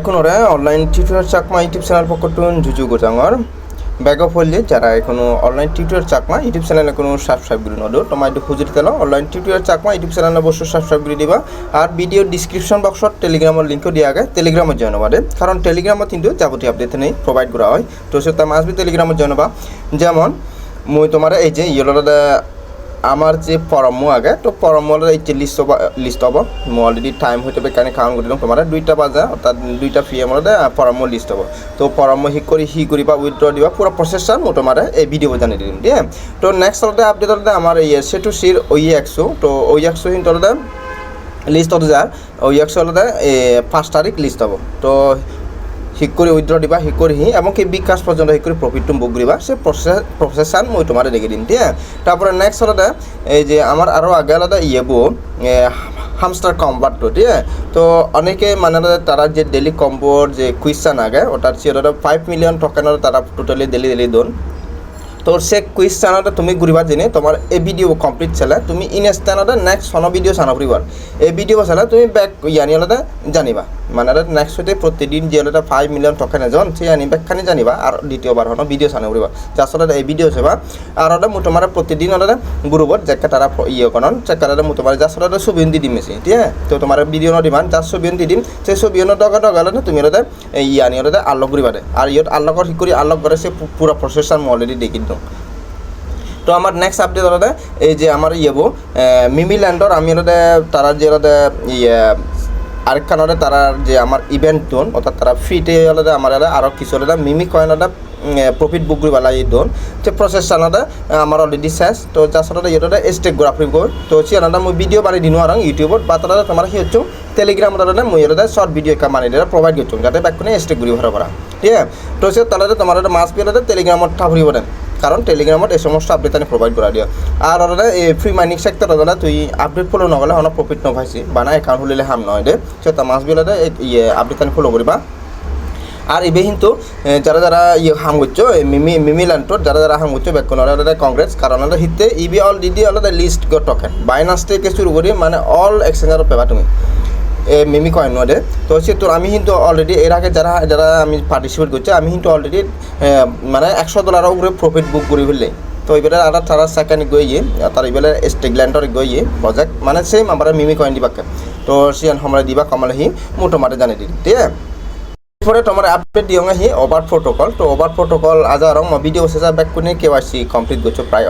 বেকুনরে online tutor Chakma YouTube channel পকটুন জুজু গোজাঙর ব্যাগ অফ হলে যারা এখনও অনলাইন টিউটর চাকমা ইউটিউব চ্যানেলে কোনো সাবস্ক্রাইব করে নদো তোমার হুজুর তেল অনলাইন টিউটর চাকমা ইউটিউব চ্যানেলে অবশ্যই সাবস্ক্রাইব করে দিবা। আর ভিডিও ডিসক্রিপশন বক্সত টেলিগ্রামের লিঙ্কও দিয়া আগে টেলিগ্রামত জয়েন হবা কারণ টেলিগ্রামত কিন্তু যাবতীয় আপডেট নেই প্রোভাইড করা হয়। তো সেটা মাসবি টেলিগ্রামত জয়েন হবা যেমন, মই তোমার এই যে ইয়েলোটা আমার যে পরম আগে, তো পরমর এই যে লিস্ট লিস্ট হব। মই অলরেডি টাইম হইতে বেকানে কাউন্ট করে দিলাম। তোমার দুইটা বাজা, অর্থাৎ দুইটা পি এম পরম লিস্ট হব। তো পরম হি কৰি হি কৰিবা উইথড্ৰ দিবা পুৰা প্ৰচেছাৰ মই তোমাৰ এই ভিডিঅ' জানি দিম দিয়ে তো নেক্সট হলতে আপডেট হলতে আমাৰ এই সেটু সির ওই একশো তো ওই একশো হিন হলতে লিষ্ট হতে যার ওই একশো হলতে পাঁচ তারিখ লিষ্ট হব। তো শিক কৰি উইথড্ৰ দিবা শিক কৰি হি এমনকি বিকাশ পর্যন্ত শিক কৰি প্রফিটটো বুক দিবা সে প্রসেস প্রসেসান মই তোমার দেখে দিম ঠিক তারপরে নেক্সট হলতে, এই যে আমার আরও আগে আলাদা ইয়েবো হামস্টার কম্বারটো ঠিক তো অনেকে মানে তারা যে ডেলি কম্বোর যে কুইশন আগে ওটার চেয়ে ফাইভ মিলিয়ন টোকেনের তারা টোটালি ডেলি ডেলি দোন তো সে কুইজ চ্যানেলটা তুমি ঘুরিবার দিনে তোমার এই ভিডিও কমপ্লিট চালে, তুমি ইনস্ট্যান্টতে নেক্সট সন ভিডিও চানা ফুরিবার এই ভিডিও চালে তুমি ব্যাক ইয়ানি হলে জানিবা। মানে নেক্সট হতে প্রতিদিন যে হলে ফাইভ মিলিয়ন টকেন এজন সে আনি ব্যাকখানি জানিবা আর দ্বিতীয়বার হন ভিডিও চানা ফুরিবা যার সাথে এই ভিডিও চাবা। আর হলে মু তোমার প্রতিদিন হলে গ্রুপত যেকে তারা ইয়ে কনন চেকারে মু তোমার যার সাথে ছবি দি দিম মেসি ঠিক আছে? তো তোমার ভিডিও দিমান যার ছবি দি দিম। সেই ছবি ডগা হলে তুমি হলে ইয়ানি হলে আনলক করিবা দে। আর ইয়ত আনলকর শিকরি আনলক করে সে পুরা প্রসেসার মই অলরেডি দেখি দিওঁ তো আমার নেক্সট আপডেট হলো এই যে আমার ইয়েবো মিমি আমি হলো তারা যে হলো ইয়ে আরেকখান হলে তারা যে আমার ইভেন্ট দোন, অর্থাৎ তারা ফ্রিতে হলে আমার আরও কিছু হলে মিমি কয়েন প্রফিট বুক করিবালা এই দোন। তো প্রসেস চালাতে আমার অলরেডি শেষ। তো যার ইয়েটা স্টেক গ্রাফিক গৈ তো সিয়ানাটা মই ভিডিও বানি দিনো আর ইউটিউবত বা তারা তোমার কি হচ্ছে টেলিগ্রামত মই এটা শর্ট ভিডিও একটা মানে এটা প্রোভাইড করছ, যাতে ব্যাকুনে স্টেক ঘুরি ভরা করা। ঠিক আছে? তো সে তাহলে তোমার মাছ পেলে টেলিগ্রামত ঠাকুরিব দেন কারণ টেলিগ্রামত এই সমস্ত আপডেট আমি প্রোভাইড করা দিয়া। আর ওরা এই ফ্রি মাইনিং সেক্টর ওরা তুই আপডেট ফলো নগলে হন প্রফিট নভাইছি বানা একাউন্ট খুলিলে হাম নয় দে। সে তা মাছ বিলাতে ইয়ে আপডেট আমি ফলো করিবা আর এবে কিন্তু যারা যারা ইয়ে হাম করছ মিমি মিমি ল্যান্ডটোর যারা যারা হাম করছ বেকন ওরা কংগ্রেস কারণ ওরা হিতে ইবি অলরেডি ওরা লিস্ট গো টকেন বাইনান্স থেকে শুরু করি মানে অল এক্সচেঞ্জার পেবা তুমি। মিমি কয়েন নদে? তো সে তোর আমি কিন্তু অলরেডি এর আগে যারা যারা আমি পার্টিসিপেট করছি, আমি কিন্তু অলরেডি মানে একশো ডলারের উপরে প্রফিট বুক করে ফেললে তো এবারে আর তারা সেকেন্ড গই ইয়ে তার এবারে স্টেগল্যান্ডর গই ইয়ে প্রজেক্ট মানে সেম আমরা মিমি কয়েন দিবাকে। তো সে আমরা দিবা, কমালে হি মোটামুটি জানি দিই ঠিক আছে? এরপরে তোমার আপডেট দিও আহি ওভার প্রোটোকল তো ওভার প্রোটোকল আজ আর ভিডিও শেষে ব্যাক করে কেওয়াইসি কমপ্লিট করছ প্রায়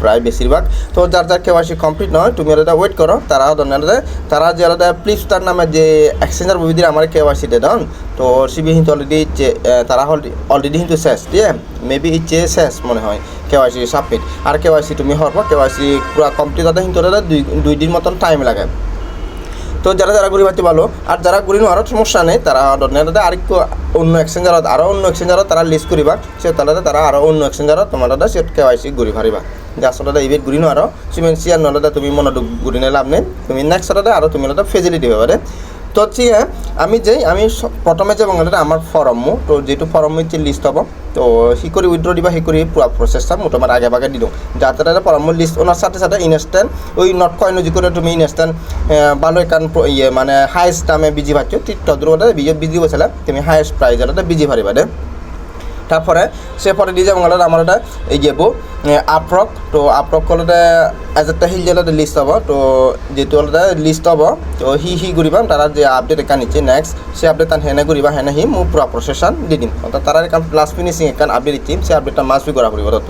প্রায় বেশিরভাগ তো যার যার কেওয়াইসি কমপ্লিট নয় তুমি ওটা ওয়েট করো তারা ধরনের তারা যে আলাদা ফ্লিপস্টার নামে যে এক্সচেঞ্জার বিবিধির আমার কেওয়াইসি দেন। তো সিবি কিন্তু অলরেডি তারা অলরেডি কিন্তু শেষ আছে মেবি ইচ্ছে শেষ মনে হয় কেওয়াইসি সাবমিট আর কেওয়াইসি তুমি পর কেওয়াইসি পুরো কমপ্লিট হতে কিন্তু দুই দুই দিন মতন টাইম লাগে। তো যারা যারা ঘুরি পাচ্ছি ভালো, আর যারা ঘুরি আরও সমস্যা নেই, তারা ধরনের আরেকটু অন্য এক্সচেঞ্জারত আরও অন্য এক্সচেঞ্জারত তারা লিস্ট করিবা, সে তাহলে তারা আরও অন্য এক্সচেঞ্জারত তোমার দাদা সে কেওয়াইসি ঘুরি পারিবা যে আসলে ইভেট ঘুরি আরও সিমেন্ট সিয়ার নহলে তুমি মনে ঘুরি লাভ নেই। তুমি নেক্সট আরও তুমি ফেসিলিটি পাবে তো হচ্ছে আমি যেই, আমি প্রথমে যে বাঙালিটা আমার ফরম তো যেহেতু ফরম হচ্ছে লিস্ট হব, তো সি করে উইথড্র দিবা সি করে পুরো প্রসেসটা তোমাৰ আগে ভাগে দিল যাতে তারা ফরম লিস্ট ওনার সাথে সাথে ইনস্ট্যান্ট ওই নট কয়েন যে করে তুমি ইনস্ট্যান্ট ভালো একান ইয়ে মানে হায়েস্ট দামে বিজি পাচ্ছ ঠিক তদ্র বিজি বিজি বসলে তুমি হায়েস্ট প্রাইজ এটা বিজি পারিবা দে। তারপরে সে পরে দিয়ে যাব আমার এটা এই বো আপ্রক তো আপ্রক কলতে এজ একটা হিল জেলাতে লিস্ট হব, তো যেহেতু হলতে লিস্ট হব, তো হি হি ঘুরিবাম তারা যে আপডেট একান নিচ্ছে নেক্সট সে আপডেট তান হেনে ঘুরিবা, হেনে হি মু পুরা প্রসেসন দি দিম। অর্থাৎ তারা একান প্লাস ফিনিশিং একান আপডেট দিচ্ছি, সে আপডেটটা মাস্ট বি করা পড়িব তত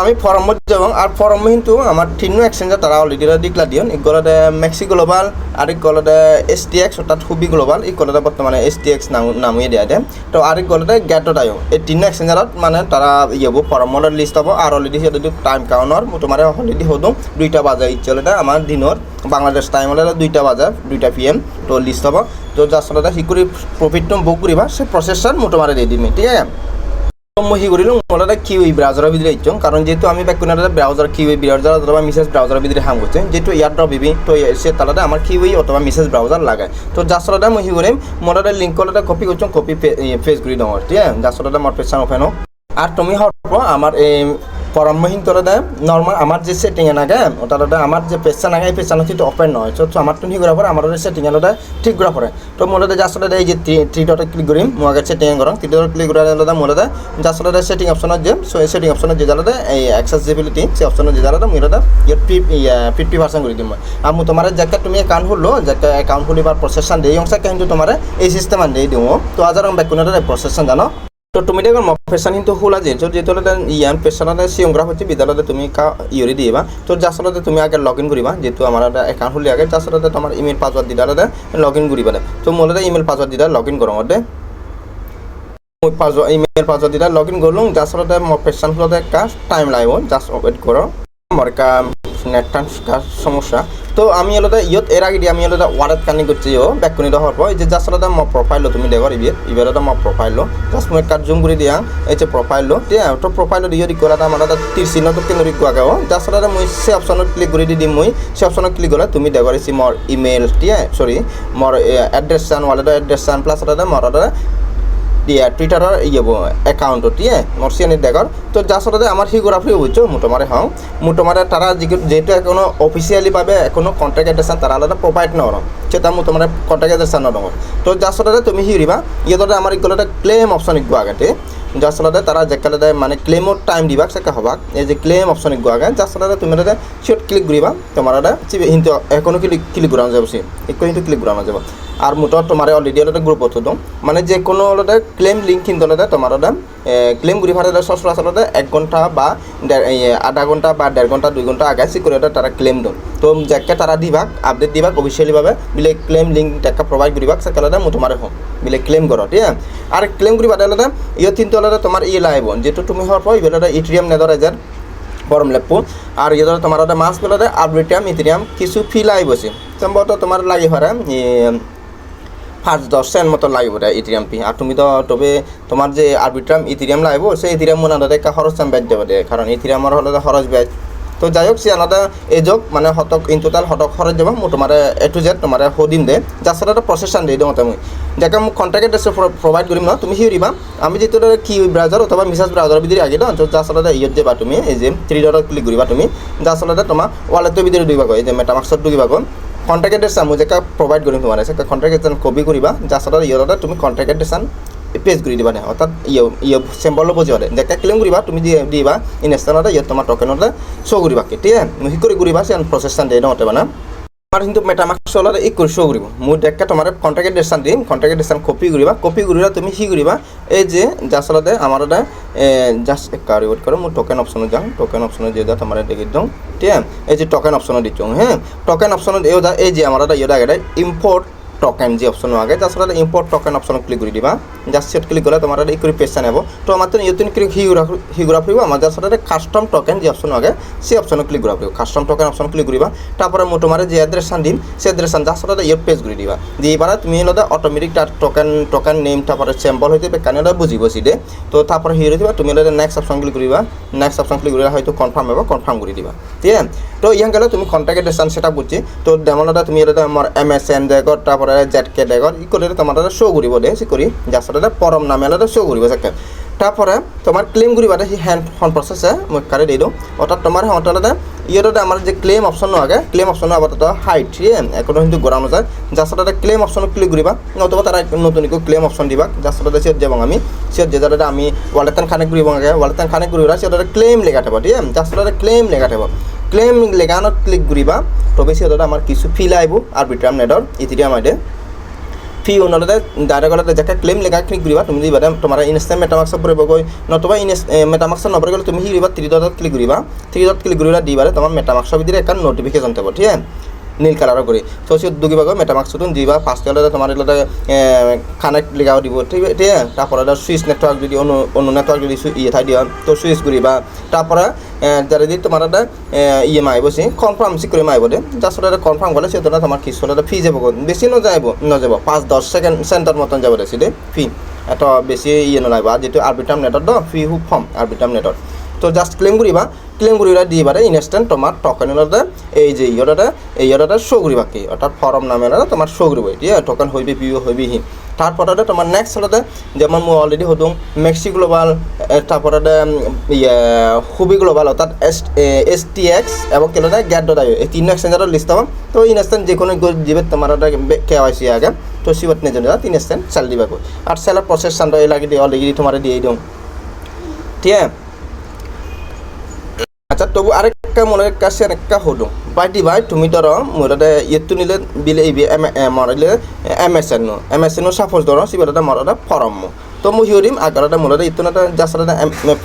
আমি ফরম যাব আর ফরম কিন্তু আমার তিনো এক্সচেঞ্জার তারা অলরেডি ডিক্লার দিয়ন। ইগলতে মেক্সি গ্লোবাল আর ইগলতে এস টি এক্স অর্থাৎ হুবি গ্লোবাল ইগলতে বর্তমানে এস টি এক্স নাম, নামিয়ে দেওয়া দেয় তো আর ইগলতে গেটত আয়ো। এই তিনো এক্সচেঞ্জারত মানে তারা ইয়ে হব ফরমর লিস্ট হব আর অলরেডি সিহঁতে টাইম কাউন্টর তোমার অলরেডি হদম দুইটা বাজে ইচ্ছলতে আমার দিনৰ বাংলাদেশ টাইম হলে দুইটা বাজে, দুইটা পি এম তো লিস্ট হব। তো যার সাথে সিকুরি প্রফিটটো বুক করিবা সে প্রসেসর মোটামুটি দিয়ে দিমি ঠিক আছে মই কি কৰিলোঁ। মোৰ কি কিউই ব্ৰাউজাৰৰ ভিতৰত আহিছোঁ কাৰণ যিহেতু আমি বেকুনাৰে ব্ৰাউজাৰ কিউই ব্ৰাউজাৰ অথবা মিছেছ ব্ৰাউজাৰৰ ভিতৰত হাম কৰিছে, যিহেতু ইয়াত বিবি তো সে তালাতে আমার কিউই অথবা মিছেছ ব্রাউজার লাগে। তো সাথে মই সি কৰিম, মোৰ এটা লিংকৰ এটা কপি করছ কপি পেজ কৰি দিওঁ ঠিক আছে? যার মোৰ আমার অফেন হোক আর তুমি হওয়ার পর এই পরামহীন তোরা দে নর্মাল আমার যে সেটিং এ নাগে ওটা দে আমার যে পেশা নাগে, এই পেশা নথি ওপেন নয় তো আমার তো হি করা পরে আমার সেটিং এ ঠিক করা পরে তো মোলে দে যাসলে দে এই যে থ্রি ডট ক্লিক করিম মো আগে সেটিং করম থ্রি ডট ক্লিক করা দে মোলে দে যাসলে দে সেটিং অপশন যে সো এই সেটিং অপশন যে জালে এই অ্যাক্সেসিবিলিটি সে অপশন যে জালে দে মুই দে ইয়ে ফিফটি পার্সেন্ট করে দিম মই। আর মু তোমার যাকে তুমি অ্যাকাউন্ট হলো যাকে অ্যাকাউন্ট খুলিবার প্রসেসন দেই অংশ কিন্তু তোমার এই সিস্টেম আন দেই দিও। তো আজার ব্যাক কোনে প্রসেসন জানো? তো তুমি দেখুন পেশান কিন্তু হুলা যে, তো যেহেতু ইয়ান পেশানতে সিয়ংগ্রা হচ্ছে বিদ্যালয়তে তুমি কা ইয়রি দিবা। তো সাথে তুমি আগে লগ ইন করিবা, যেহেতু আমার একাউন্ট হলি আগে সাথে তোমার ইমেল পাসওয়ার্ড দিদারে লগ ইন করিবা তো মোলে ইমেল পাসওয়ার্ড দিদা লগ ইন করো মধ্যে। মই পাসওয়ার্ড ইমেল পাসওয়ার্ড দিদা লগ ইন করলুম সাথে মোর পেশান হলতে একটা টাইম লাগবে। জাস্ট ওয়েট করো। আমার একটা নেটটান সমস্যা। তো আমি হলো ইয়ত এর আগে আমি হলো ওয়ালেট কানেক্ট করছি ও ব্যাক করে দেওয়ার পর যে জাস্ট হলো মো প্রোফাইল তুমি দেখো ইবিয়ে ইবার হলো মো প্রোফাইল জাস্ট মই কার্ড জুম করে দিয়া। এই যে প্রোফাইল আছে তো প্রোফাইল দিয়ে যদি করা আমার তীর চিহ্ন তো কেন রিকু আগে জাস্ট হলো মই সে অপশনত ক্লিক করে দি দিম মই। সে অপশনত ক্লিক করে তুমি দেখো রেছি মোর ইমেল আছে সরি মোর এড্রেস চান ওয়ালেটৰ এড্রেস চান প্লাস হলো মোর দিয়া টুইটাৰৰ ইয়ে একাউণ্টত দিয়ে, মোৰ চিনি দেখৰ। তো যাৰ আচলতে আমাৰ সিগোগ্ৰাফি বুঝছ মোটামারে হওঁ। মোটামারে তারা যেহেতু এখনও অফিসিয়ালিভাবে এখনও কন্ট্যাক্ট এড্রেসান তারা আলাদা প্রোভাইড নর সেটা মোটামারে কন্ট্যাক্ট এড্রেসান নর তো যার আচলতে তুমি সিৰিবা ইহঁতে আমাৰ ইগলতে ক্লেম অপশন ইগো আগতে। আচলতে তারা যেকালে মানে ক্লেমর টাইম দিবাক সেকে হবাক। এই যে ক্লেম অপশন ইগো আগে আচলতে তুমি সিট ক্লিক করিবা তোমার কিন্তু এখনও ক্লিক ক্লিক করানো যাব সে একো কিন্তু ক্লিক করানো যাব আর মুঠত তোমার অলরেডি অলরেডি গ্রুপ দম মানে যে কোনো অলরেডি ক্লেম লিঙ্ক কিন্তু অলরেডি তোমার ক্লেম ঘুরি ফাটে সচরাচরতে এক ঘণ্টা বা আধা ঘণ্টা বা দেড় ঘণ্টা দুই ঘণ্টা আগে সিকিউরিটি তারা ক্লেম দিম তো যাকে তারা দিবাক আপডেট দিবাক অফিসিয়ালিভাবে বিলে ক্লেম লিঙ্ক টাকা প্রোভাইড করিবাক সেকালে মো তোমার হোম বিলে ক্লেম করো ঠিক আছে? আর ক্লেম করি বাদে আলাদা ইয়ে কিন্তু আলাদা তোমার ইয়ে লাইব যেহেতু তুমি হওয়ার পর ইবেলাদা ইট্রিয়াম নেদর এজার গরম লেপু আর ইয়ে তোমার মাছ বেলাতে আরবিটিয়াম ইথিরিয়াম কিছু ফি লাইবছে সম্ভবত তোমার লাগি হরে পাঁচ দশ সেন্ট মতো লাগবে এটা ইথিরিয়াম পি। আর তুমি তো তবে তোমার যে আরবিট্রাম ইথিরিয়াম লাগবে, সেই ইথিরিয়াম মনে হয় একটা খরচ চাম ব্যাচ দেবে কারণ ইথিরিয়ামের হলে খরচ ব্যাচ তো যাই হোক সে আলাদা এজক মানে হতক ইন টোটাল হতক খরচ যাব মো তোমার এ টু জেড তোমার সদিম দে। যার সাথে একটা প্রসেসান দিয়ে দিওঁ মই। যাকে মোক কণ্টেক্ট এড্রেছ প্ৰভাইড কৰিম ন, তুমি সিৰিবা আমি যেটো কি ব্ৰাউজাৰ অথবা মিছাজ ব্ৰাউজাৰৰ ভিতরে আগে দাও যার আচলতে ইয়ত যাবা তুমি, এই যে থ্রি ডটত ক্লিক কৰিবা তুমি। যার আচলতে তোমাৰ ৱালেটৰ ভিতরে দুইবা এই যে মেটামাক্সত দুইবা কণ্টেক্ট এড্রেছ মই যেটা প্ৰভাইড কৰিম তোমাৰ কণ্টেক্ট এড্রেছ কপি কৰিবা যার আচলতে ইয়তে তুমি কণ্টেক্ট এড্রেছ পেজ কৰি দিবা অৰ্থাৎ ইয়ে চেম্বল বুঝিবাদে যেটা ক্লেম কৰিবা, তুমি দিবা ইনষ্টেণ্টতে ইয়াত তোমাৰ টকেনতে শ্ব' কৰিবা। আছে মই কৰি কৰিবা সে প্ৰচেছান দিয়ে নহতে মানে আমার কিন্তু মেটামাক্স হলে এই করে কৰিব। মোৰ দেখা তোমাৰ কণ্টেক্ট ডিসকাউন দিম কণ্টেক্ট ডিসকাউন কপি কৰিবা। কপি কৰিলে তুমি সি কৰিবা? এই যে আচলতে আমাৰ এটা এক কাৰিবত ওয়েট করো মোৰ টকেন অপশ্যনত যাওঁ। টকেন অপশ্যনত যে তোমাৰ দেখি দিওঁ। ঠিক এই যে টকেন অপশ্যনত দিছোঁ হ্যাঁ টকেন অপশ্যনত এই যে আমার ইয়ে আগে ইম্পোর্ট টকেন যে অপশন আগে। Just import token option click করে দিবা। জাস্ট সেট ক্লিক করলে তোমার এই করে পেজটা নেব। তো আমার তো ইয়তুন ক্লিক হিগুরা ফুরিব। আমার জাস্ট কাস্টম টকেন যে অপশন আগে, সেই অপশন ক্লিক করা ফুরিব। কাস্টম টকেন অপশন ক্লিক করিবা। তারপরে মো তোমার যে অ্যাড্রেসান দিম সেই অ্যাড্রেসান জাস্ট ইয়ে পেজ করে দিবা। দিয়ে এবার তুমি হলো অটোমেটিক তার টোকেন টোকেন নেম তারপরে স্যাম্পল হইতে কানে বুঝিব সিদে তো তারপরে হিরো দিবা, তুমি নেক্সট অপশন ক্লিক করিবা। নেক্সট অপশন ক্লিক করে হয়তো কনফার্ম হবে কনফার্ম করে দিবা। ঠিক আছে তো ইয়ান গেলে তুমি কন্ট্যাক্ট অ্যাড্রেসান সেটা বুঝছি তো ডেমোটা তুমি হলো আমার এম এস এন দেখো তারপরে জেড কে দেখো ই করে তোমার শো করিব দে সি করি যার পরম নামে আলাদা শো করিব সাকে তারপরে তোমার ক্লেম করিবাতে সি হ্যান্ড ফোন প্রসেসে মই কারে দিওঁ। অর্থাৎ তোমার আলাদা ইয়েতে আমার যে ক্লেম অপশন আগে ক্লেম অপশন আবার হাইট এখনও কিন্তু গড়ানো যায় যার সাথে ক্লেম অপশন ক্লিক করিবা নতুবা তারা নতুন ক্লেম অপশন দিবা। যার সাথে সিট যাব আমি সিট যে যারা আমি ওয়ালেটান খানে করিব আগে ওয়ালেটান খানে করিবা সেটা ক্লেম লেখা থাকব, ঠিক যার সাথে ক্লেম লেখা থাকব। ক্লেম লেগানত ক্লিক করিবা তবে সেটা আমার কিছু ফি আইব আরবিট্রাম নেটর ইথিরিয়াম আইডে ফি অন্যতে ডাইরেক্ট যাকে ক্লেম লেগা ক্লিক কৰিবা, তুমি দিবা তোমাৰ ইনষ্টেণ্ট মেটামাক্সত পৰিবগৈ, নতুবা মেটামাক্সত নপৰে গ'লে তুমি শিকিবা থ্ৰী ডটত ক্লিক কৰিবা। থ্ৰী ডট ক্লিক কৰিবা দিবা তোমাৰ মেটামাক্সৰ ভিতরে একটা নোটিফিকেশন যাব ঠিক আছে? নীল কালাৰৰ কৰি তো সে দুগিবাগ মেটামাক্সটো দিবা ফার্স্ট হলে তোমার এগুলো কানেক্ট লেখাও দিব। ঠিক আছে তারপরে সুইচ নেটওয়ার্ক যদি অন্য অন্য নেটওয়ার্ক যদি ইয়ে থাই দিয়া তো সুইচ করিবা তারপরে যারা যদি তোমার একটা ইয়ে মাইব সে কনফার্ম সি করে মাইব দে। যার সাথে কনফার্ম করলে সেটা তোমার কিছু হলে ফি যাব বেশি নযাইব নযাব, পাঁচ দশ সেকেন্ড সেন্টার মতন যাব দে ফি এত বেশি ইয়ে নলাইব আর যেহেতু আরবিটাম নেটর দ ফি হু ফর্ম আরবিটাম নেটর তো জাস্ট ক্লেম করিবা ক্লেম করিবা দি বারে ইনস্ট্যান্ট তোমার টকেনতে এই যে ইয়টাতে এই ইয়টাতে শো করিবা কি অর্থাৎ ফর্ম নামে তোমার শো করিব এতিয়া টোকেন হইবে পিও হইবি হি। তারপরে তোমার নেক্সট হলে যেমন মই অলরেডি হতুম মেক্সি গ্লোবাল তারপরে হুবি গ্লোবাল অর্থাৎ এস এস টি এক্স এবং কেন গ্যাট ডট আইও এই তিন এক্সচেঞ্জারের লিস্ট হবাম তো ইনস্ট্যান্ট যে কোনো জিবে তোমার কে ওয়াই সি আগে, তো সিবত নিজে তিন ইনস্ট্যান্ট সেল দিবাকো আর সেলার প্রসেস সান্ড এই লাগি দিয়ে অলরেডি তোমার দিয়ে দিও। ঠিক আছে? আচ্ছা তবু আরেকটা মনে কাছে আরেকটা হলো বাইটি ভাই তুমি ধরো মোটাতে ইয়েতু নিলে বিলে ইবি M মরাইলে M S N M S N suppose ধরো সিবারে মরাটা ফরম তো মই হিউরিম আগারতে মোরাদে ইতু নাতে এটা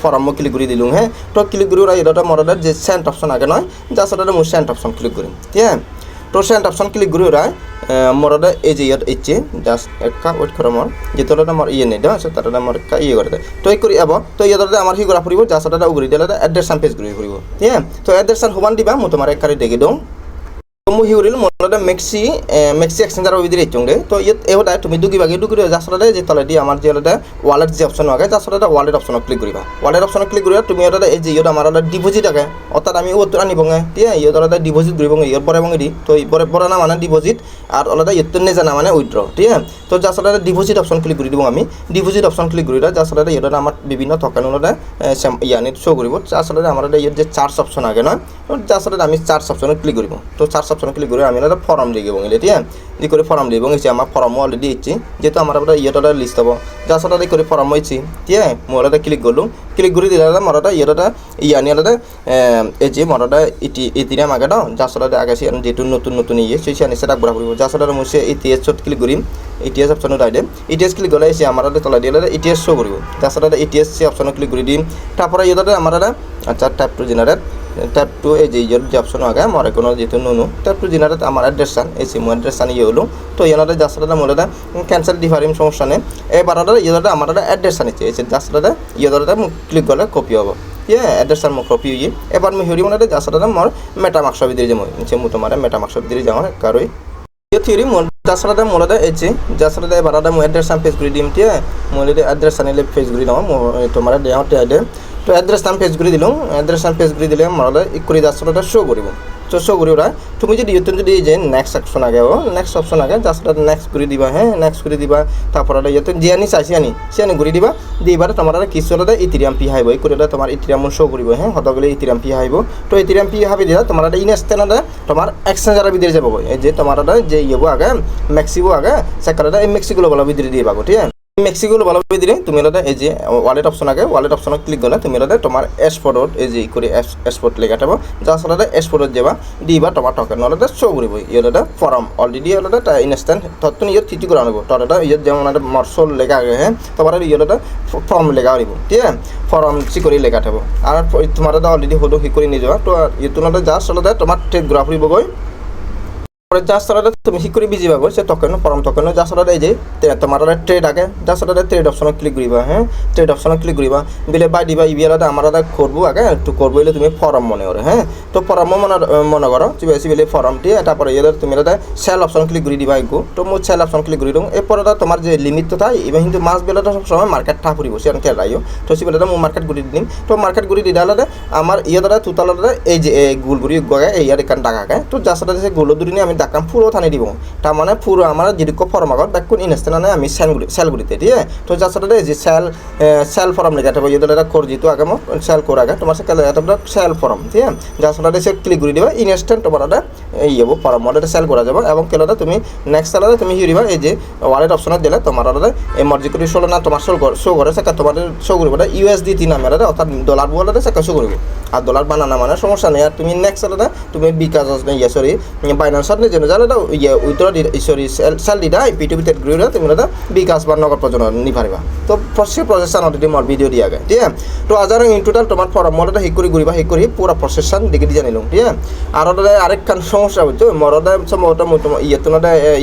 ফরম ক্লিক করে দিলুম হ্যাঁ তো ক্লিক করে এটা মরাদে যে সেন্ট অপশন আগে নয় এটা মই সেন্ট অপশন ক্লিক করিম ঠিক আছে তো সেন্ট অপশন ক্লিক করে ওরা মরাদে এই যে ইয়াত ইচ্ছে জাস্ট একা ওয়েট করে মর যেতলে আমার ইয়ে নেই আছে তার আমার একটা ইয়ে করে দেয় তো এই করি আব, তো ইয়াতে আমার সি করা ফুরব জাস্ট এটা উগরি দিলে এড্রেসান পেজ ঘুরি ফুরিব আছে? তো এড্রেসান হবান দিবা মো তোমার এক কারি দেখি দিওঁ। মই হিউরিল মনতে মেক্সি মেক্সি এক্সচেঞ্জার ভিতরে ইচুংদে তো ইয়ত এহোদা তুমি দুগি বাকি দুগি যাসলতে যে তলেদি আমার যে হলে ওয়ালেট যে অপশন আগে যাসলতে ওয়ালেট অপশন ক্লিক করিবা ওয়ালেট অপশন ক্লিক করিবা তুমি ওটা এই যে ইয়ত আমার ডিপোজিট আগে অর্থাৎ আমি ওত ঠিক আছে? ইয়ত ওটা ডিপোজিট করিবঙে ইয়র পরে বঙে দি। তো পরে পরে না মানে ডিপোজিট আর ওটা ইয়ত নেজানা মানে উইথড্র ঠিক আছে? তো যাসলতে ডিপোজিট অপশন ক্লিক কৰি দিব আমি। ডিপোজিট অপশন ক্লিক কৰি দিয়া যাসলতে ইয়ত আমার বিভিন্ন থকানুলতে ইয়ানিত শ্ব' কৰিব। যাসলতে আমার ইয়ত যে চার্জ অপশন আগে নয় যাসলতে আমি চার্জ অপশনে ক্লিক করিব তো চার্জ অপশনে ক্লিক করে আমি একটা ফর্ম লিখে বঙে ঠিক আছে? ই করে ফর্ম লিখে বঙেছি আমার ফর্মও অলরেডি ইচ্ছি যেহেতু আমার একটা ইয়েটা লিস্ট হব। যার সাথে করে ফর্ম হয়েছি, ঠিক আছে? মোর একটা ক্লিক করলুম। ক্লিক করে দিলে মোর একটা ইয়েটা ইয়ানি আলাদা এই যে মোর একটা ইটি ইতিরাম আগে দাও। যার সাথে আগে যেহেতু নতুন নতুন ইয়ে সেই আনি সেটা ঘুরা ফুরিব যার সাথে মই ইতিহাসত ক্লিক কৰিম ইতিহাস অপশনত আই দিম ইতিহাস ক্লিক করলে এসে আমার তলা দিয়ে ইতিহাস শো করব। তার সাথে ইতিহাস অপশন ক্লিক করে দিম। তারপরে ইয়ে আমার আচ্ছা ট্যাপ টু জেনারেট ইয়ের যে অপশন আগে, মরে কোনো যেহেতু নুনু ট্যাপ টু জেনারেট আমার অ্যাড্রেস চান, এই সিম অ্যাড্রেস চান ইয়ে হলো। তো ইয়ানারে যাসরাদা মোলাদা ক্যান্সেল দিফারিম সমস্যা নেই। এবার ইয়েদারে আমার অ্যাড্রেস আনিছে এই যাসরাদা ইয়েদারে ক্লিক করলে কপি হব। ইয়ে অ্যাড্রেস আর মোক কপি ইয়ে এবার আমি হিউরি মনে যাসরাদা মোর মেটা মার্কস ভিতরে যাব মু তোমার মেটা মার্কস ভিতরে যাওয়ার কারোই। ইয়ে থিওরি, মোর যাসরাদা মোলাদা এছে যাসরাদা এবার মু অ্যাড্রেস আম ফেস করে দিম টিয়ে মোলে অ্যাড্রেস আনিলে ফেস করে নাও তোমার দেওয়া টিয়ে তো এড্রেস নাম পেজ করে দিলাম এড্রেস নাম পেজ করে দিলে আমার ই করে যাচ্ছে শো করিব। তো শো করি ওরা তুমি যদি ইউটিউব যদি যে নেক্সট অপশন আগে ও নেক্সট অপশন আগে জাস্ট নেক্সট করে দিবা হ্যাঁ নেক্সট করে দিবা, তারপরে ইয়েতে যে আনি চাইছি আনি, সে আনি ঘুরি দিবা দিবার তোমার কিছু হলে ইতিরিয়াম পি হাইব, এই করে তোমার ইতিরিয়াম শো করিব হ্যাঁ হতগুলো ইতিরিয়াম পি হাইব। তো ইতিরিয়াম পি হাবি দিলা তোমার ইনস্টেন্ট তোমার এক্সচেঞ্জারের ভিতরে যাব, এই যে তোমার যে ইয়েব আগে মেক্সিকো আগে সেকারে এই মেক্সিকো বলা ভিতরে দিয়ে পাবো ঠিক আছে? মেক্সিকো ভালো দিলে তুমি এটা এই যে ওয়ালেট অপশন আগে ওয়ালেট অপশনত ক্লিক করলে তুমি এটা তোমার এক্সপোর্টত এই যে করে এক্সপোর্ট লেখা থাকব যার সাথে এক্সপোর্টত যাবা, দিবা তোমার টকেন নহলে শো করব ইয়ার এটা ফর্ম অলরেডি এটা ইনস্ট্যান্ট তখন ইয়ার থিটি করা আনব তোর এটা ইয়ার যেমন একটা মরসল লেখা আগে হ্যাঁ? তোমার এটা ফর্ম লেখা আনিব ঠিক আছে? ফর্ম চি করে লেখা থাকব আর তোমার এটা অলরেডি হলো কি করে নিয়ে যাবা। তো ইয়ে তোমার যা চলতে তোমার ট্রেড ঘূৰা ফুৰিবগৈ পরে সাথে তুমি করে বিজি পাবো সে তখন পরম তখন যার সাথে এই যে তোমার ট্রেড আগে যার সাথে ট্রেড অপশন ক্লিক করিবা হ্যাঁ? ট্রেড অপশন ক্লিক করিবা, বিলে বাই দিবা ইবিআর আমার করব আগে, একটু করব হলে তুমি ফরম মনে করো হ্যাঁ? তো ফরম মনে মনে করো, তুমি এসে বিলে ফরমটি তারপরে ইয়ে তুমি এটা সেল অপশন ক্লিক করে দিবা একটু তো মই সেল অপশন ক্লিক করে দিওঁ এরপরে তোমার যে লিমিট তাই, এবার কিন্তু মাছ বেলাটা সবসময় মার্কেট ঠা ফুরিব, সে কে রাইও তো সে বেলাটা মই মার্কেট ঘুরি দিম। তো মার্কেট ঘুরি দিলে আমার ইয়ে দ্বারা তুতালে এই যে গুল ঘুরি গগে এই আর এখান টাকা তো যার সাথে সে গুলো দুদিনে আমি ডাকাম পুরো থানি দিব। তার মানে পুরো আমার যেদিকে ফর্ম আগত, তাক বেকুন ইনস্টেন্ট আমি সেলগুলি সেলগুলিতে ঠিক আছে তো যার সাথে যে সেল সেল ফর্ম লেখা থাকবে যদি এটা কর যেহেতু আগে সেল কর আগে তোমার সেল লেখা থাকবে সেল ফর্ম ঠিক আছে? যার সাথে সে ক্লিক করে দিবা ইনস্ট্যান্ট তোমার এটা এই যাব ফর্ম ওটা সেল করা যাব, এবং কেলাটা তুমি নেক্সট সালাতে তুমি হিরিবা এই যে ওয়ালেট অপশনত দিলে তোমার ওটা এই মর্জি করে শোলো না তোমার শো শো করে সেটা তোমার শো করবে এটা ইউএসডি তিন নামের অর্থাৎ ডলার বলে সেটা শো করবে আর ডলার বানানা মানে সমস্যা নেই আর তুমি নেক্সট সালাতে তুমি বিকাশ ইয়ে সরি বাইনান্সত নিজে জানো ইয়ে উইথড্র সরি সেল দিদা পি টু ভিতৰত ঘূৰি তুমি এটা বিকাশ বা নগদ পৰ্যন্ত নি পাৰিবা তো প্ৰচেছ প্ৰচেছন অলৰেডি মোৰ ভিডিঅ' দিয়া আগে ঠিক তো আজাৰ ইন টোটাল ফর্ম মরদে হিক করে ঘুরিবা হিক করে পুরো প্রসেসন দিকে দিয়ে জানিলাম ঠিক আর ওটা আরেকখান সমস্যা হচ্ছে মরদে মোটা ইয়ে তো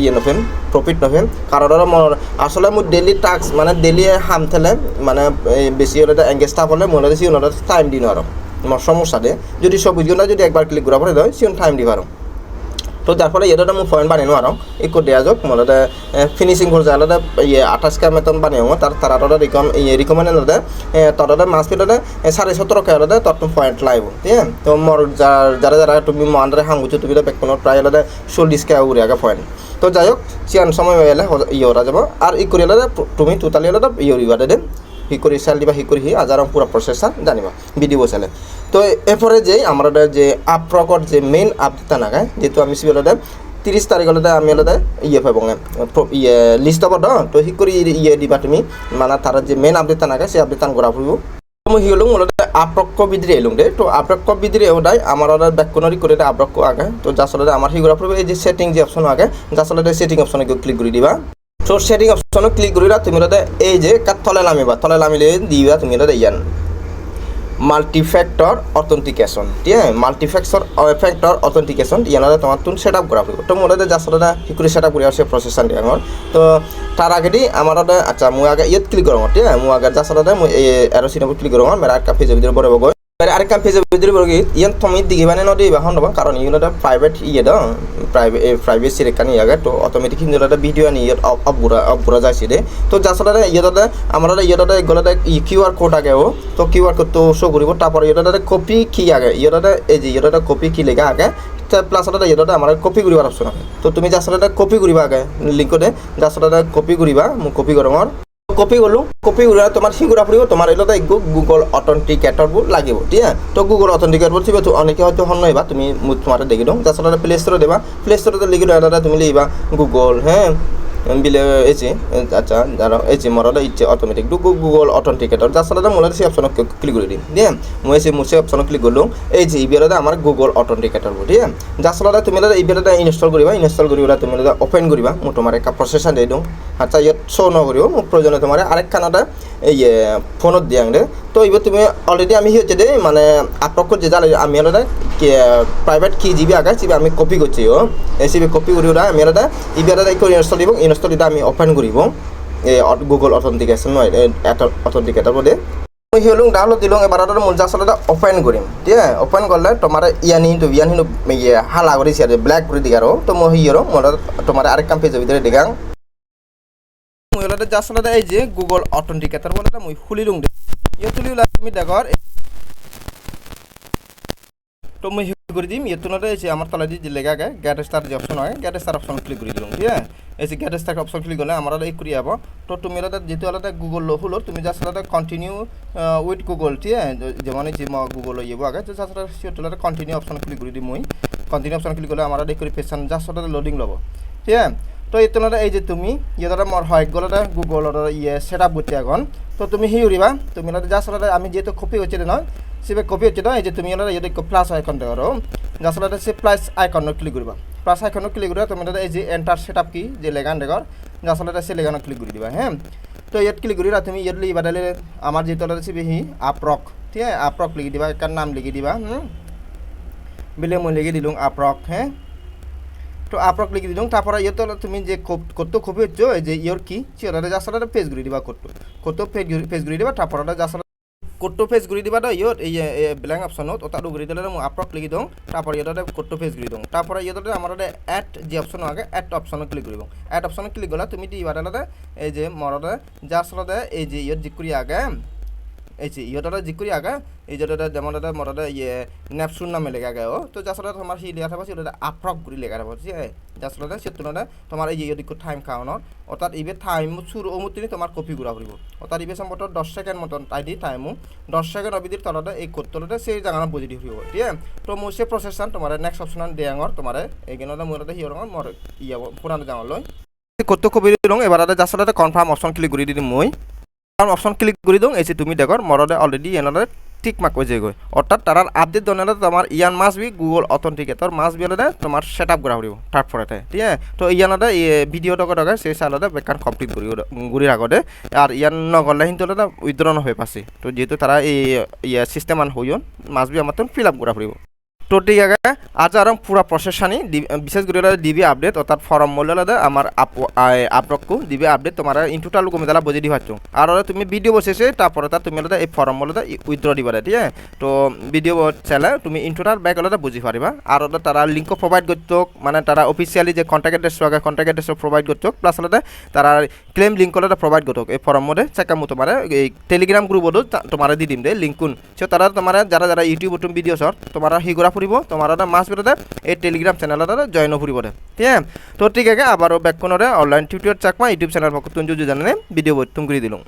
ইয়ে নফেন প্রফিট নফেন কারণ ওরা মর আসলে মোৰ ডেইলি টাস্ক মানে ডেইলি হাম থেলে মানে বেশি হলে এঙ্গেজ থাক হলে মনে ওনারা টাইম দিন আর আমার সমস্যা দে। যদি সব বুঝিও না যদি একবার ক্লিক করা পরে দেয় সিওন টাইম দিব আর তো যার ফলে এটা মোৰ পইণ্ট বানিয়ে নোৱাৰোঁ একো দিয়া যাওক মোলতে ফিনিচিং পৰ্যায় আলাদা ইয়ে আঠাশটা মেতন বানিয়ে তার তারা তোরা রিকম ইয়ে রিকমেন্ড আলাদা তদতে মাছ পিটতে সাড়ে সতেরো কে আলাদা তত পয়েন্ট লাইব ঠিক আছে? তো মোর যারা যারা তুমি মন্দারে হাঙ্গুছো তুমি বেকনের প্রায় আলাদা চল্লিশ কে উড়ে আগে পয়েন্ট তো যাই হোক চিয়ান সময় এলে ইয়ে ওরা যাব। আর ই করে আলাদা তুমি টোটালি আলাদা ইয়ে রিবারে দেন হি কৰি চাল দিবা, হি কৰি হি আজাৰং পুৰা প্ৰচেছাৰ জানিবা ভিডিঅ' চালে তো এরপরে যে আমরা যে আপ্রকর যে মেইন আপডেটটা নাগায় যেহেতু আমি সিবিলতে তিরিশ তারিখলতে আমি আলাদা ইয়ে পাবো ইয়ে লিস্ট দ তো সি কৰি ইয়ে দিবা তুমি মানে তার যে মেইন আপডেটটা নাগায়, সেই আপডেটটা করা ফুৰিব। মই হিলুং মূলতে আপ্রক্ষ বিদ্রি এলুং দে তো আপ্রক্ষ বিদ্রি ওদাই আমার ওদের ব্যাকুনরি করে আপ্রক্ষ আগে, তো যার সাথে আমার হিগুলা ফুরিব এই যে সেটিং যে অপশন আগে যার সাথে সেটিং অপশনে ক্লিক করে দিবা। তো সেটিং অপশনে ক্লিক করিলা তুমি এই যে তলে নামিবা তলে নামিলে দিবা তুমি ইয়ান মাল্টিফ্যাক্টর অথেন্টিকেশন ঠিক আছে মাল্টিফ্যাক্টর ফ্যাক্টর অথেন্টিকেশন ইয়ানোর তোমার তুন সেট আপ করা তো মোর যা সদা হিকুরি সেট আপ করি আছে প্রসেসন আমার তো তার আগে দি আমার আচ্ছা মই আগে ইয়ত ক্লিক করম ঠিক আছে মই আগে যা সদা মই এই এরো সিনেমা ক্লিক করম মেরা একটা পেজ ভিতরে বড় বগৈ আরেক কাম পেজ বড় গিয়ে ইয়ান তুমি দিগি বানে নদী বাহন নবা কারণ ইউনো প্রাইভেট ইয়ে দ প্রাইভেট প্রাইভেসি রেখানি আগে তো অটোমেটিক হিন্দুরা ভিডিও নি ইয়াত অবুরা অবুরা যাইছে দে তো যা সদা ইয়ত আমার ইয়ত গলতে কিউ আর কোড আগে ও তো কিউ আর কোড তো শো করিব তারপর ইয়ত কপি কি আগে ইয়ত এই যে ইয়ত কপি কি লেখা আগে প্লাস এটা ইয়ত আমার কপি করিবার অপশন আছে তো তুমি যা সদা কপি করিবা আগে লিঙ্কতে যা সদা কপি করিবা মোক কপি করমর কপি গলো, কপি করে তোমার সিগুড়া ফুৰিব তোমার এটা একটু গুগল অথেন্টিকেটরবোৰ লাগিব, ঠিক আছে? তো গুগল অথেন্টিকেটর চিবা অনেকে হয়তো হন নইবা তুমি তোমার দেখি দাও। সাথে প্লে স্টোরে দেবা প্লে স্টোরে লিখি দাও তুমি লিখবা গুগল হ্যাঁ বিলে এসে আচ্ছা ধরো, এসে মরলে ইচ্ছে অটোমেটিক ডু গুগল অথেন্টিকেটর যার সাথে মনে সেই অপশন ক্লিক করে দিই আছে? মই এসে মুছে অপশন ক্লিক করলাম, এই যে ইবিআর আমার গুগল অথেন্টিকেটর আছে? যার সাথে তুমি ইবিআর ইনস্টল করিবা ইনস্টল করিবা তুমি ওপেন করিবা মই তোমার একটা প্রসেসর দিয়ে দিওঁ আচ্ছা ইয়াত শ্ব' নকৰিব মোক প্ৰয়োজনে তোমাৰ আরেক কানাডা এই ফোনত দিয়াং তো এইবোৰ তুমি অলরেডি আমি হচ্ছে দে মানে আটক যে জালে আমি আলাদা প্রাইভেট কি জিবি আগে সিবি আমি কপি করছি, ও। এই সিবি কপি করি ওরা, আমি আলাদা ইবি আলাদা একটু ইনস্টল দিব ইনস্টল দিতে আমি ওপেন করিব। গুগল অথেন্টিকেশন নয় অথেন্টিকেটর বলে মই হিলুং ডাউনলোড দিলুং এবার মূল জাস্ট ওটা ওপেন করিম ঠিক আছে? ওপেন করলে তোমার ইয়ান ইয়ান ইয়ে হালা করেছি আর ব্ল্যাক করে দিগারো তো মই হিয়ারো মোর তোমার আরেক কাম পেজের ভিতরে দিগাং ওলাতে জাস্ট ওলাতে এই যে গুগল অথেন্টিকেটর বলে মই খুলি লুং দে। ইয়ে তুলি ওলা তুমি দেখর তো মই করে দিম। ইয়ে তুলতে এই যে আমার তলা যে লেখা গে। গ্যাট স্টার যে অপশন হয় গ্যাট স্টার অপশন ক্লিক করে দিলাম ঠিক আছে? এই যে গ্যাট স্টার অপশন ক্লিক করলে আমার এই করি যাব তো তুমি ওলাতে যেহেতু ওলাতে গুগল হলো তুমি জাস্ট ওলাতে কন্টিনিউ উইথ গুগল ঠিক আছে? যেমন যে গুগল ইয়ে আগে ওলাতে সিও তোলাতে কন্টিনিউ অপশন ক্লিক করে দিম মই। কন্টিনিউ অপশন ক্লিক করলে আমার এই করে জাস্ট ওলাতে লোডিং ল'ব, ঠিক আছে? তো এই তুলনাত এই যে তুমি ইয়ে মোৰ হয় গ'লতে গুগলৰ ইয়ে সেট আপ করতে এখন তো তুমি হি উড়িবা তুমি ওলাতে আমি যেহেতু কপি হচ্ছে নয় সেবে কপি হচ্ছে নয় এই যে তুমি ইয়ে প্লাস আইকন জাস্ট ওলাতে সে প্লাস আইকন ক্লিক করবা প্লাস আইকন ক্লিক করে তুমি এই যে এন্টার সেট আপ কি যে লেগান জাস্ট ওলাতে সে লেগান ক্লিক করে দিবা হ্যাঁ তো ইয়াত ক্লিক করিলা তুমি ইয়াত লিখি বাদালে আমার যেহেতু সে হি আপ্রক ঠিক আছে? আপ্রক লিখি দিবা একার নাম লিখি দিবা, হুম? বিলে মই লিখি দিলুং আপ্রক হ্যাঁ তো আপ্রক লিখি দিলুং তারপরে ইয়ে তো তুমি যে কত কপি হচ্ছে যে ইয়র কি সেটা জাস্ট ওটা পেজ ঘুরি দিবা কত। কত পেজ পেজ ঘুরি দিবা, তারপর ওটা জাস্ট কত পেজ ঘুরি দিবা ইয়ত এই ব্ল্যাঙ্ক অপশনত ওটা ঘুরি দিলে মই আপ্রক লিখি দিওঁ, তারপরে ইয়তে কত পেজ ঘুরি দিওঁ। তারপরে ইয়তে আমার এড যে অপশন আগে এড অপশনত ক্লিক করিব এড অপশনত ক্লিক করলে তুমি দিবা এই যে মরতে জাস্ট এই যে ইয়ত জিকুরি আগে এই যে, ইহঁতৰ যিকৰি আগা যেমন এটা মরতে ইয়ে নেপচুন নামে লেখা গায় তো যাসলে তোমার সেই লেখা থাকবে সেটা আপ্রক করে লেখা থাকবে ঠিক আছে যাসলে সে তুলনা তোমার এই ইয়ে টাইম খাওয়ানোর অর্থাৎ ইবে টাইম শুরু অমুতিনি তোমার কপি ঘুরা ফুরিব অর্থাৎ ইবে সম্ভবত দশ সেকেন্ড মতন দি টাইমও দশ সেকেন্ড অবিধির তলতে এই কোড তলতে সেই জায়গা বুঝি দি ফুরিব ঠিক তো মোৰ সে প্রসেসন তোমার নেক্সট অপশন দেয়াঙর তোমার এইখানে মোৰ সিহঁতৰ মোৰ ইয়ে পুরানো জাঙলৈ কত কপি দিওঁ এবাৰ যাসলে কনফার্ম অপশন ক্লিক কৰি দিম মই। কারণ অপশন ক্লিক করে দিও, এই তুমি দেখো মরদে অলরেডি এনারে টিক মার্ক হয়ে যায় অর্থাৎ তারার আপডেট দনে তোমার ইয়ান must be Google authenticator must be হলে তোমার সেট আপ করা হরিব তারপরে ঠিক আছে? তো ইয়ানতে ভিডিও টকা টকা সেই সালতে বেকার কমপ্লিট করি গুড়ির আগতে। আর ইয়ান নগলে কিন্তু উইথড্র হয়ে পাছে তো যেহেতু তারা এই সিস্টেম আন হইন মাস বি আমার ফিল আপ করা হরিব তো তো আজ আর পুরা প্রসেস আনি বিশেষ করে ডিবি আপডেট অর্থাৎ ফর্ম মূল্য আমার আপরকু দিবি আপডেট তোমার ইন্টুটাল কমে দিলা বুঝে দি পাচ্ছ আর তুমি ভিডিও বসেছে তারপরে তার তুমি এই ফর্ম মূল্য উইথড্র দিবা ঠিক আছে? তো ভিডিও চাইলে তুমি ইন্টুটাল ব্যাক হলে বুঝি পারিবা আর তারা লিঙ্ক প্রোভাইড করতো মানে তারা অফিসিয়ালি যে কন্ট্যাক্ট অ্যাড্রেস আগে কন্ট্যাক্ট অ্যাড্রেস প্রোভাইড করতো প্লাস হলে তারা ক্লেম লিঙ্ক হলে প্রোভাইড করতো এই ফর্ম মধ্যে চেকা মো তোমার এই টেলিগ্রাম গ্রুপতো তোমার দি দিম দে লিঙ্কুন সো তারা তোমার যারা যারা ইউটিউব ভিডিও সর তোমার হিগুৰা ফুৰিব। তোমাৰ এটা মাছ বিৰতে এই টেলিগ্ৰাম চেনেলত জইন ফুৰিব দে ঠিক তো ঠিক আছে আবারও back কোনরে online tutorial Chakma YouTube channel পক্ষ তুঞ্জু জানে ভিডিও তুম করে দিলাম